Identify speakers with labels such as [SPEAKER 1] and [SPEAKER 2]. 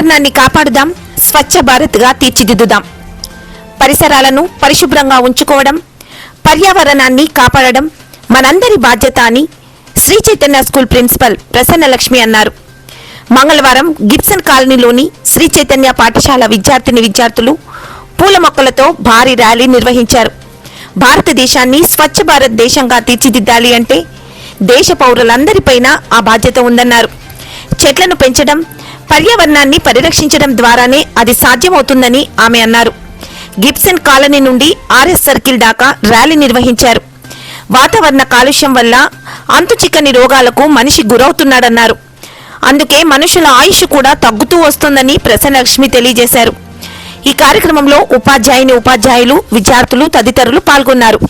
[SPEAKER 1] పర్యావరణాన్ని కాపాడుదాం స్వచ్ఛ భారత్గా తీర్చిదిద్దుదాం. పరిసరాలను పరిశుభ్రంగా ఉంచుకోవడం పర్యావరణాన్ని కాపాడడం మనందరి బాధ్యత అని శ్రీ చైతన్య స్కూల్ ప్రిన్సిపల్ ప్రసన్నలక్ష్మి అన్నారు. మంగళవారం గిబ్సన్ కాలనీలోని శ్రీ చైతన్య పాఠశాల విద్యార్థిని విద్యార్థులు పూల మొక్కలతో భారీ ర్యాలీ నిర్వహించారు. భారతదేశాన్ని స్వచ్ఛ భారత్ దేశంగా తీర్చిదిద్దాలి అంటే దేశ పౌరులందరిపైన ఆ బాధ్యత ఉందన్నారు. చెట్లను పెంచడం పర్యావరణాన్ని పరిరక్షించడం ద్వారానే అది సాధ్యమవుతుందని ఆమె అన్నారు. గిబ్సన్ కాలనీ నుండి ఆర్ఎస్ సర్కిల్ దాకా ర్యాలీ నిర్వహించారు. వాతావరణ కాలుష్యం వల్ల అంతుచిక్కని రోగాలకు మనిషి గురవుతున్నాడన్నారు. అందుకే మనుషుల ఆయుష్ కూడా తగ్గుతూ వస్తోందని ప్రసన్నలక్ష్మి తెలియజేశారు. ఈ కార్యక్రమంలో ఉపాధ్యాయుని ఉపాధ్యాయులు విద్యార్థులు తదితరులు పాల్గొన్నారు.